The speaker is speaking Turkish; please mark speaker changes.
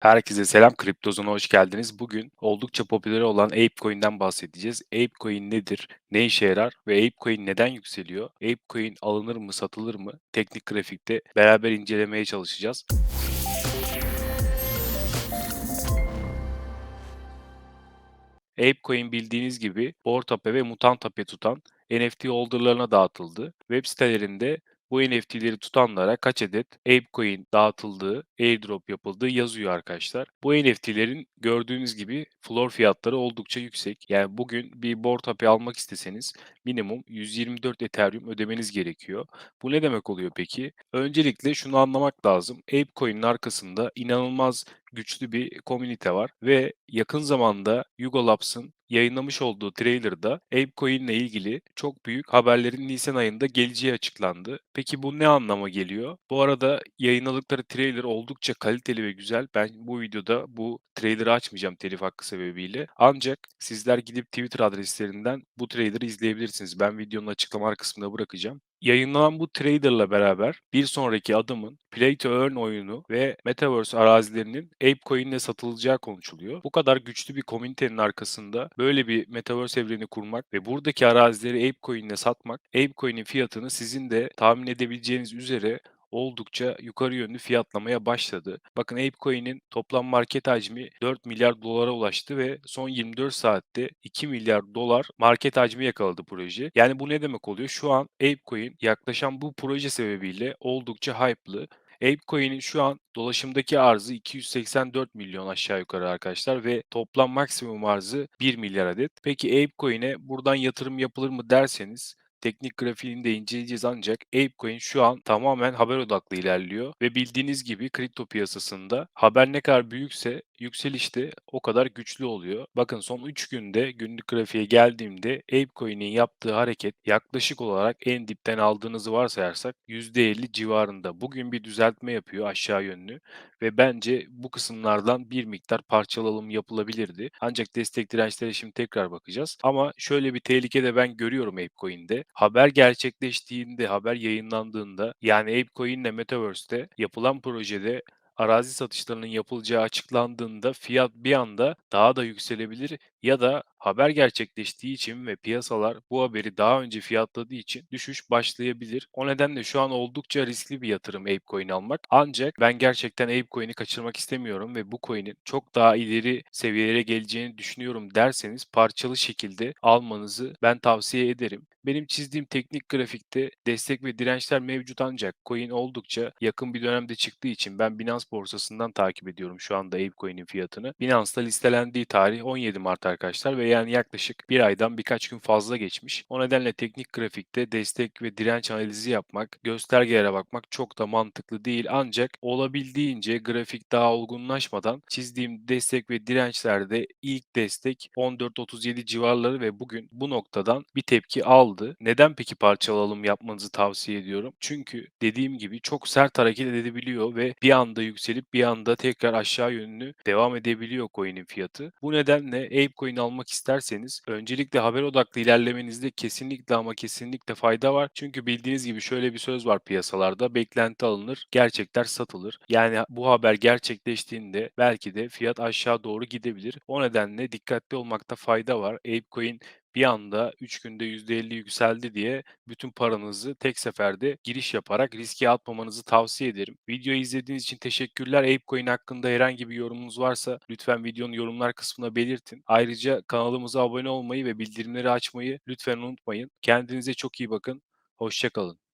Speaker 1: Herkese selam, Kriptozon'a hoş geldiniz. Bugün oldukça popüler olan ApeCoin'den bahsedeceğiz. ApeCoin nedir, ne işe yarar ve ApeCoin neden yükseliyor? ApeCoin alınır mı, satılır mı? Teknik grafikte beraber incelemeye çalışacağız. ApeCoin bildiğiniz gibi Bored ve Mutant Ape tutan NFT holder'larına dağıtıldı. Web sitelerinde bu NFT'leri tutanlara kaç adet ApeCoin dağıtıldığı, airdrop yapıldığı yazıyor arkadaşlar. Bu NFT'lerin gördüğünüz gibi floor fiyatları oldukça yüksek. Yani bugün bir Bored Ape almak isteseniz minimum 124 Ethereum ödemeniz gerekiyor. Bu ne demek oluyor peki? Öncelikle şunu anlamak lazım. ApeCoin'in arkasında inanılmaz güçlü bir komünite var ve yakın zamanda Yuga Labs'ın yayınlamış olduğu trailer'da ApeCoin ile ilgili çok büyük haberlerin Nisan ayında geleceği açıklandı. Peki bu ne anlama geliyor? Bu arada yayınladıkları trailer oldukça kaliteli ve güzel. Ben bu videoda bu trailer'ı açmayacağım telif hakkı sebebiyle. Ancak sizler gidip Twitter adreslerinden bu trailer'ı izleyebilirsiniz. Ben videonun açıklama kısmına bırakacağım. Yayınlanan bu trailer'la beraber bir sonraki adımın Play to Earn oyunu ve Metaverse arazilerinin ApeCoin ile satılacağı konuşuluyor. Bu kadar güçlü bir komünitenin arkasında böyle bir Metaverse evreni kurmak ve buradaki arazileri ApeCoin ile satmak, ApeCoin'in fiyatını sizin de tahmin edebileceğiniz üzere oldukça yukarı yönlü fiyatlamaya başladı. Bakın ApeCoin'in toplam market hacmi 4 milyar dolara ulaştı ve son 24 saatte 2 milyar dolar market hacmi yakaladı proje. Yani bu ne demek oluyor? Şu an ApeCoin yaklaşan bu proje sebebiyle oldukça hype'lı. ApeCoin'in şu an dolaşımdaki arzı 284 milyon aşağı yukarı arkadaşlar ve toplam maksimum arzı 1 milyar adet. Peki ApeCoin'e buradan yatırım yapılır mı derseniz teknik grafiğini de inceleyeceğiz ancak ApeCoin şu an tamamen haber odaklı ilerliyor ve bildiğiniz gibi kripto piyasasında haber ne kadar büyükse yükseliş de o kadar güçlü oluyor. Bakın son 3 günde günlük grafiğe geldiğimde ApeCoin'in yaptığı hareket yaklaşık olarak en dipten aldığınızı varsayarsak %50 civarında. Bugün bir düzeltme yapıyor aşağı yönlü ve bence bu kısımlardan bir miktar parçalalım yapılabilirdi. Ancak destek dirençlere şimdi tekrar bakacağız. Ama şöyle bir tehlike de ben görüyorum ApeCoin'de. Haber gerçekleştiğinde, haber yayınlandığında yani ApeCoin ile Metaverse'te yapılan projede arazi satışlarının yapılacağı açıklandığında fiyat bir anda daha da yükselebilir ya da haber gerçekleştiği için ve piyasalar bu haberi daha önce fiyatladığı için düşüş başlayabilir. O nedenle şu an oldukça riskli bir yatırım ApeCoin almak. Ancak ben gerçekten ApeCoin'i kaçırmak istemiyorum ve bu coin'in çok daha ileri seviyelere geleceğini düşünüyorum derseniz parçalı şekilde almanızı ben tavsiye ederim. Benim çizdiğim teknik grafikte destek ve dirençler mevcut ancak coin oldukça yakın bir dönemde çıktığı için ben Binance borsasından takip ediyorum şu anda ApeCoin'in fiyatını. Binance'da listelendiği tarih 17 Mart arkadaşlar ve yani yaklaşık bir aydan birkaç gün fazla geçmiş. O nedenle teknik grafikte destek ve direnç analizi yapmak, göstergelere bakmak çok da mantıklı değil ancak olabildiğince grafik daha olgunlaşmadan çizdiğim destek ve dirençlerde ilk destek 14.37 civarları ve bugün bu noktadan bir tepki aldı. Neden peki parçalı alım yapmanızı tavsiye ediyorum? Çünkü dediğim gibi çok sert hareket edebiliyor ve bir anda yükselip bir anda tekrar aşağı yönlü devam edebiliyor coin'in fiyatı. Bu nedenle ApeCoin almak isterseniz öncelikle haber odaklı ilerlemenizde kesinlikle ama kesinlikle fayda var. Çünkü bildiğiniz gibi şöyle bir söz var piyasalarda beklenti alınır, gerçekler satılır. Yani bu haber gerçekleştiğinde belki de fiyat aşağı doğru gidebilir. O nedenle dikkatli olmakta fayda var. ApeCoin bir anda 3 günde %50 yükseldi diye bütün paranızı tek seferde giriş yaparak riske atmamanızı tavsiye ederim. Videoyu izlediğiniz için teşekkürler. ApeCoin hakkında herhangi bir yorumunuz varsa lütfen videonun yorumlar kısmına belirtin. Ayrıca kanalımıza abone olmayı ve bildirimleri açmayı lütfen unutmayın. Kendinize çok iyi bakın. Hoşçakalın.